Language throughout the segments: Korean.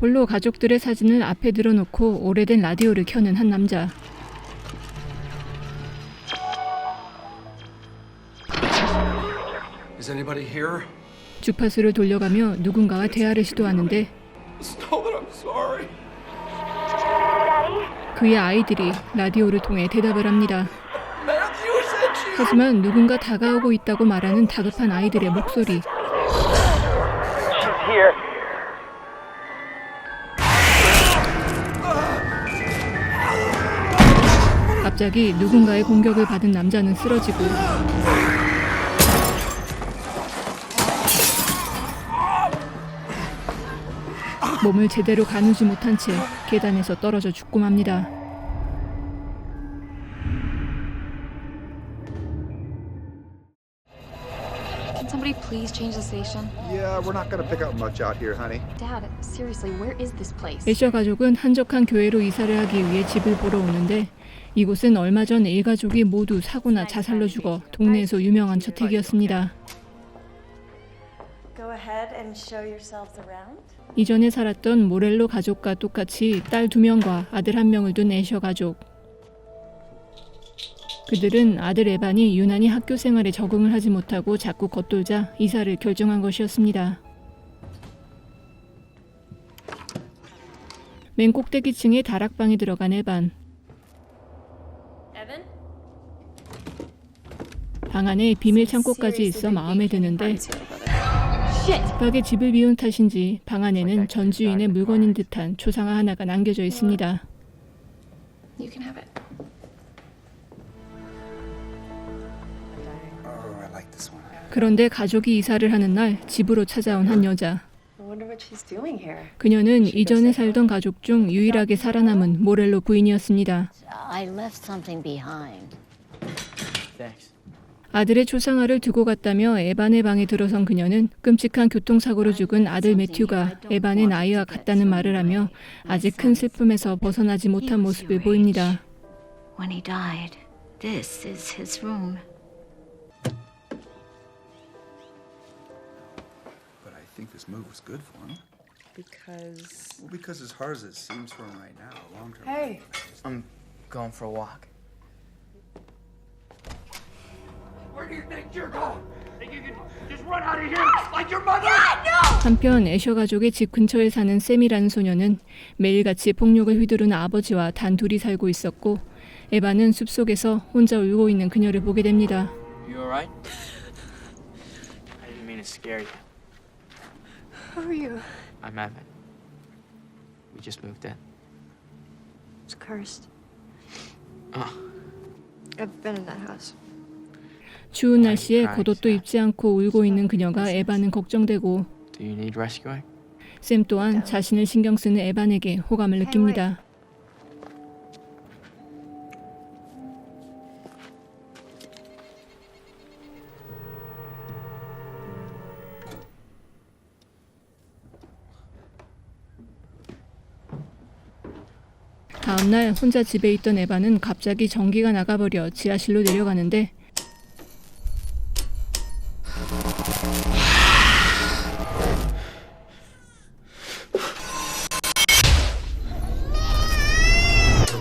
홀로 가족들의 사진을 앞에 들어놓고 오래된 라디오를 켜는 한 남자. 주파수를 돌려가며 누군가와 대화를 시도하는데. 그의 아이들이 라디오를 통해 대답을 합니다. 하지만 누군가 다가오고 있다고 말하는 다급한 아이들의 목소리. 갑자기 누군가의 공격을 받은 남자는 쓰러지고 몸을 제대로 가누지 못한 채 계단에서 떨어져 죽고 맙니다. Please change the station? Yeah, we're not gonna pick up much out here, honey. Dad, seriously, where is this place? 애셔 가족은 한적한 교회로 이사를 하기 위해 집을 보러 오는데 이곳은 얼마 전 일가족이 모두 사고나 자살로 죽어 동네에서 유명한 저택이었습니다. Go ahead and show yourselves around. 이전에 살았던 모렐로 가족과 똑같이 딸 두 명과 아들 한 명을 둔 애셔 가족. 그들은 아들 에반이 유난히 학교 생활에 적응을 하지 못하고 자꾸 겉돌자 이사를 결정한 것이었습니다. 맨 꼭대기층의 다락방에 들어간 에반. 방 안에 비밀 창고까지 있어 마음에 드는데 급하게 집을 비운 탓인지 방 안에는 전 주인의 물건인 듯한 초상화 하나가 남겨져 있습니다. 그런데 가족이 이사를 하는 날 집으로 찾아온 한 여자. 그녀는 이전에 살던 가족 중 유일하게 살아남은 모렐로 부인이었습니다. I left something behind. Thanks. 아들의 초상화를 두고 갔다며 에반의 방에 들어선 그녀는 끔찍한 교통사고로 죽은 아들 매튜가 에반의 나이와 같다는 말을 하며 아직 큰 슬픔에서 벗어나지 못한 모습을 보입니다. When he died, this is his room. Think this move was good for him. Because. Well, because as hard as it seems for him right now, long term. Hey. I'm going for a walk. Where do you think you're going? Think you can just run out of here like your mother? 한편 애셔 가족의 집 근처에 사는 샘이라는 소녀는 매일같이 폭력을 휘두르는 아버지와 단 둘이 살고 있었고 에바는 숲속에서 혼자 울고 있는 그녀를 보게 됩니다. You alright? I didn't mean to scare you. Who are you? I'm Evan. We just moved in. It's cursed. Oh, I've been in that house. 추운 날씨에 겉옷도 입지 않고 울고 있는 그녀가 에바는 걱정되고 do you need rescuing? 샘 또한 자신을 신경 쓰는 에반에게 호감을 느낍니다. 다음 날 혼자 집에 있던 에바는 갑자기 전기가 나가버려 지하실로 내려가는데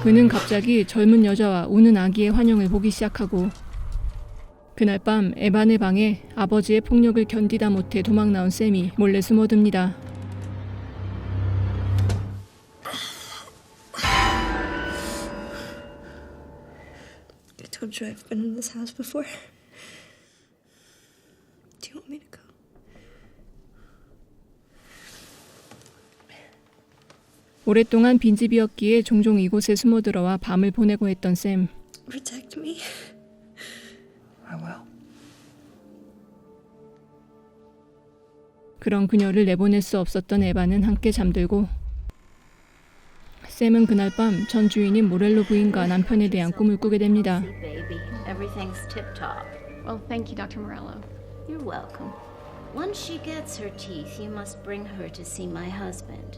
그는 갑자기 젊은 여자와 우는 아기의 환영을 보기 시작하고 그날 밤 에반의 방에 아버지의 폭력을 견디다 못해 도망 나온 샘이 몰래 숨어듭니다. I told you I've been in this house before. Do you want me to go? 오랫동안 빈집이었기에 종종 이곳에 숨어 들어와 밤을 보내고 했던 샘. Protect me. I will. 그런 그녀를 내보낼 수 없었던 에바는 함께 잠들고 샘은 그날 밤 전 주인인 모렐로 부인과 남편에 대한 꿈을 꾸게 됩니다. Everything's tip top. Well, thank you, Dr. Morello. You're welcome. Once she gets her teeth, you must bring her to see my husband.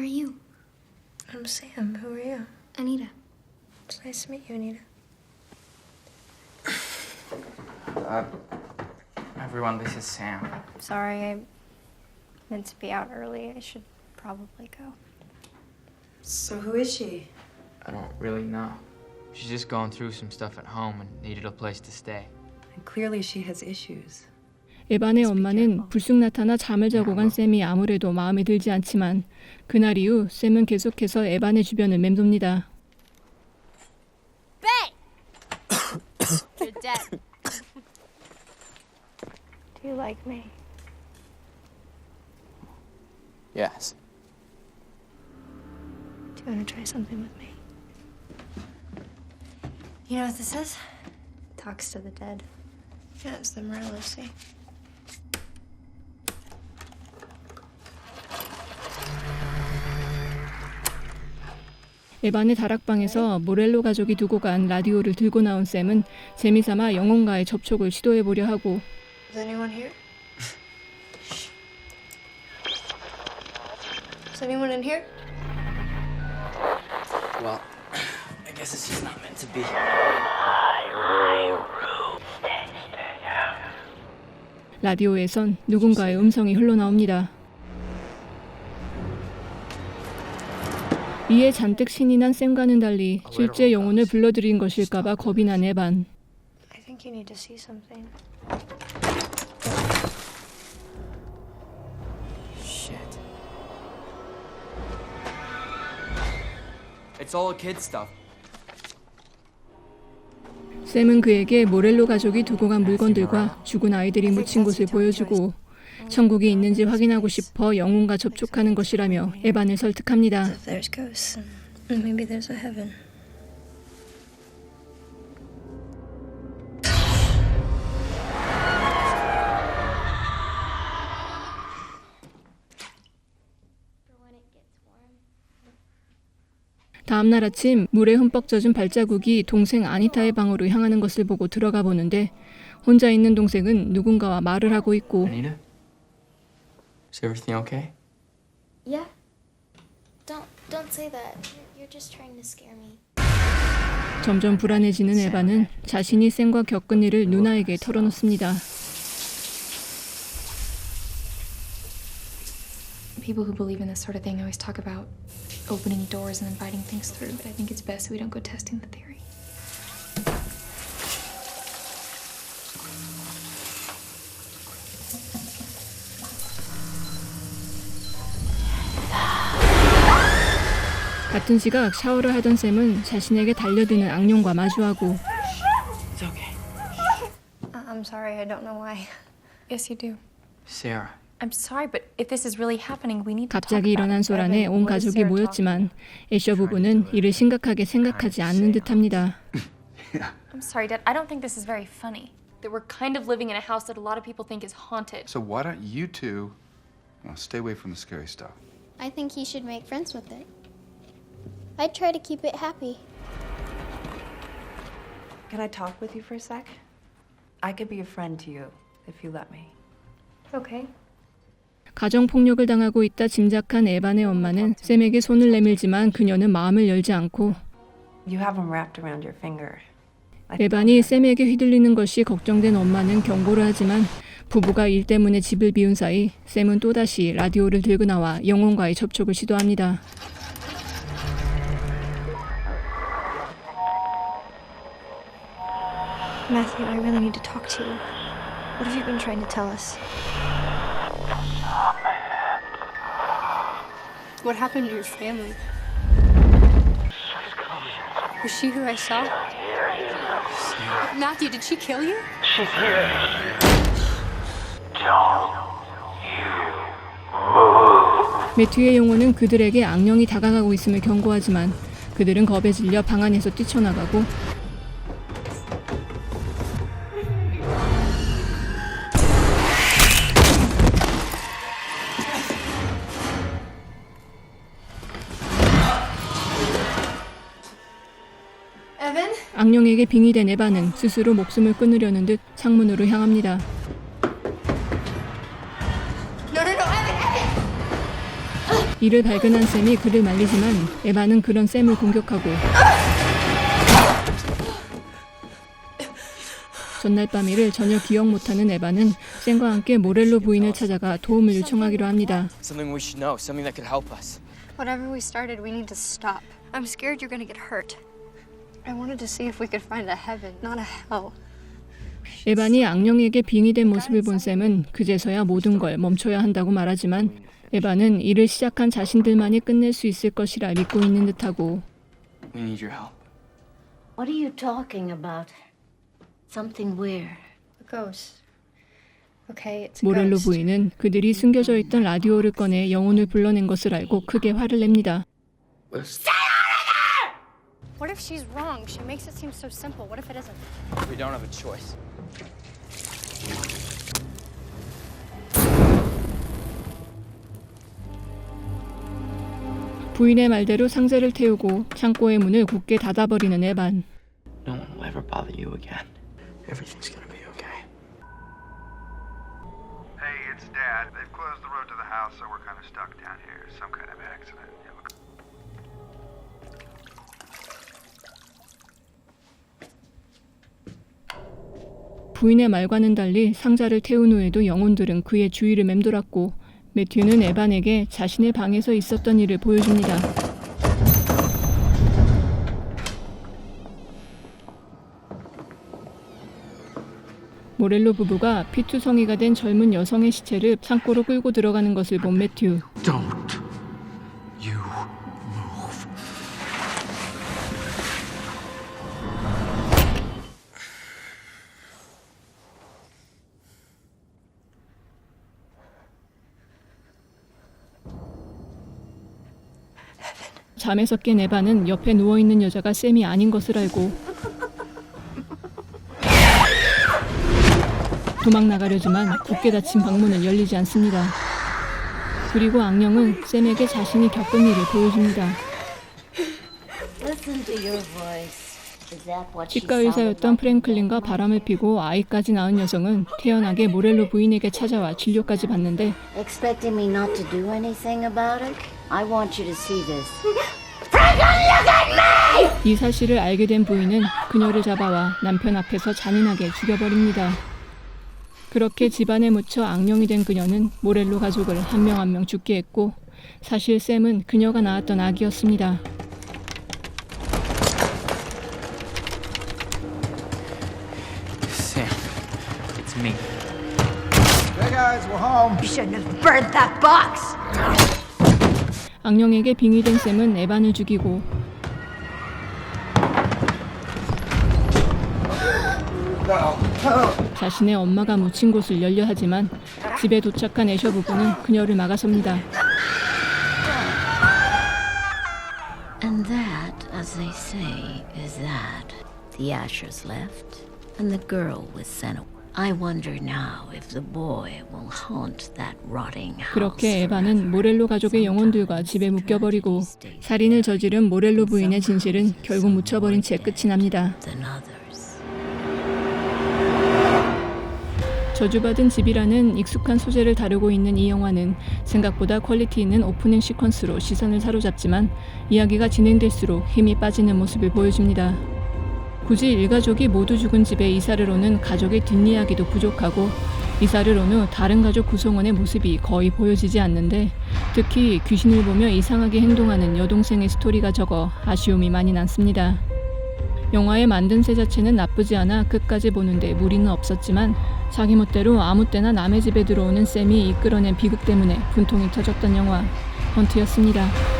Are you? I'm Sam. Who are you? Anita. It's nice to meet you, Anita. Uh, Everyone, this is Sam. Sorry, I meant to be out early. I should probably go. So who is she? I don't really know. She's just going through some stuff at home and needed a place to stay. And clearly she has issues. 에반의 엄마는 불쑥 나타나 잠을 자고 간 샘이 아무래도 마음에 들지 않지만 그날 이후 샘은 계속해서 에반의 주변을 맴돕니다. You're dead. Do you like me? Yes. Do you want to try something with me? You know what this is? Talks to the dead. Yeah, it's the Morello, 에반의 다락방에서 모렐로 가족이 두고 간 라디오를 들고 나온 샘은 재미삼아 영혼과의 접촉을 시도해 보려 하고 Is anyone here? Is anyone in here? Well, I guess it's just not meant to be. 라디오에선 누군가의 음성이 흘러나옵니다. 이에 잔뜩 신이 난 샘과는 달리 실제 영혼을 불러들인 것일까봐 겁이 난 에반. I think you need to see something. Shit. It's all kid stuff. 샘은 그에게 모렐로 가족이 두고 간 물건들과 죽은 아이들이 묻힌 곳을 보여주고 천국이 있는지 확인하고 싶어 영혼과 접촉하는 것이라며 에반을 설득합니다. 다음 날 아침 물에 흠뻑 젖은 발자국이 동생 아니타의 방으로 향하는 것을 보고 들어가 보는데 혼자 있는 동생은 누군가와 말을 하고 있고 Anita? Is everything okay? Yeah. Don't don't say that. You're, just trying to scare me. 점점 불안해지는 에반은 자신이 샘과 겪은 일을 누나에게 털어놓습니다. People who believe in this sort of thing always talk about opening doors and inviting things through, but I think it's best we don't go testing the theory. 같은 시각 샤워를 하던 샘은 자신에게 달려드는 악령과 마주하고 It's okay. I'm sorry, I don't know why. Yes, you do. Sarah. I'm sorry, but if this is really happening, we need to talk 갑자기 about 일어난 it. 소란에 온 What is 가족이 Sarah 모였지만 애셔 부부는 이를 심각하게 생각하지 않는 듯합니다. talking- I'm sorry, Dad. I don't think this is very funny. That we're kind of living in a house that a lot of people think is haunted. So why don't you two well, stay away from the scary stuff? I think he should make friends with it. I'd try to keep it happy. Can I talk with you for a sec? I could be a friend to you if you let me. Okay. 가정 폭력을 당하고 있다 짐작한 에반의 엄마는 샘에게 손을 내밀지만 그녀는 마음을 열지 않고 You have them wrapped around your finger. I 에반이 샘에게 휘둘리는 것이 걱정된 엄마는 경고를 하지만 부부가 일 때문에 집을 비운 사이 샘은 또다시 라디오를 들고 나와 영혼과의 접촉을 시도합니다. Matthew, I really need to talk to you. What have you been trying to tell us? What happened to your family? Was she who I saw? Matthew, did she kill you? 매튜의 영혼은 그들에게 악령이 다가가고 있음을 경고하지만 그들은 겁에 질려 방 안에서 뛰쳐나가고 악령에게 빙의된 에반은 스스로 목숨을 끊으려는 듯 창문으로 향합니다. 이를 발견한 샘이 그를 말리지만 에바는 그런 샘을 공격하고 전날 밤 일을 전혀 기억 못하는 에바는 샘과 함께 모렐로 부인을 찾아가 도움을 요청하기로 합니다. Something we should know, something that could help us. Whatever we started, we need to stop. I'm scared you're gonna get hurt. I wanted to see if we could find a heaven, not a hell. 에반이 악령에게 빙의된 모습을 본 샘은 그제서야 모든 걸 멈춰야 한다고 말하지만 에반은 일을 시작한 자신들만이 끝낼 수 있을 것이라 믿고 있는 듯하고 We need your help. What are you talking about? Something where? A ghost. Okay, it's a 모렐로 ghost. 부인은 그들이 숨겨져 있던 라디오를 꺼내 영혼을 불러낸 것을 알고 크게 화를 냅니다. What if she's wrong? She makes it seem so simple. What if it isn't? We don't have a choice. 부인의 말대로 상자를 태우고 창고의 문을 굳게 닫아버리는 에반. No one will ever bother you again. Everything's gonna be okay. Hey, it's Dad. They've closed the road to the house, so we're kind of stuck down here. Some kind of accident. It looks 부인의 말과는 달리 상자를 태운 후에도 영혼들은 그의 주위를 맴돌았고 매튜는 에반에게 자신의 방에서 있었던 일을 보여줍니다. 모렐로 부부가 피투성이가 된 젊은 여성의 시체를 창고로 끌고 들어가는 것을 본 매튜. 잠에서 깬 에반은 옆에 누워있는 여자가 샘이 아닌 것을 알고 도망 나가려지만 굳게 닫힌 방문은 열리지 않습니다. 그리고 악령은 샘에게 자신이 겪은 일을 보여줍니다. 치과 의사였던? 프랭클린과 바람을 피고 아이까지 낳은 여성은 태연하게 모렐로 부인에게 찾아와 진료까지 받는데 이 사실을 알게 된 부인은 그녀를 잡아와 남편 앞에서 잔인하게 죽여버립니다. 그렇게 집안에 묻혀 악령이 된 그녀는 모렐로 가족을 한명 한 명 죽게 했고 사실 샘은 그녀가 낳았던 아기였습니다. Sam, it's me. Hey guys, we're home. You shouldn't have burned that box! 악령에게 빙의된 샘은 에반을 죽이고 자신의 엄마가 묻힌 곳을 열려 하지만 집에 도착한 애셔 부부는 그녀를 막아섭니다. And that, as they say, is that. The Ashers left, and the girl was sent away. I wonder now if the boy will haunt that rotting house. 그렇게 에바는 모렐로 가족의 영혼들과 집에 묶여버리고 살인을 저지른 모렐로 부인의 진실은 결국 묻혀버린 채 끝이 납니다. than others. 저주받은 집이라는 익숙한 소재를 다루고 있는 이 영화는 생각보다 퀄리티 있는 오프닝 시퀀스로 시선을 사로잡지만 이야기가 진행될수록 힘이 빠지는 모습을 보여줍니다. 굳이 일가족이 모두 죽은 집에 이사를 오는 가족의 뒷이야기도 부족하고 이사를 온 후 다른 가족 구성원의 모습이 거의 보여지지 않는데 특히 귀신을 보며 이상하게 행동하는 여동생의 스토리가 적어 아쉬움이 많이 남습니다. 영화의 만듦새 자체는 나쁘지 않아 끝까지 보는데 무리는 없었지만 자기 멋대로 아무 때나 남의 집에 들어오는 샘이 이끌어낸 비극 때문에 분통이 터졌던 영화 헌트였습니다.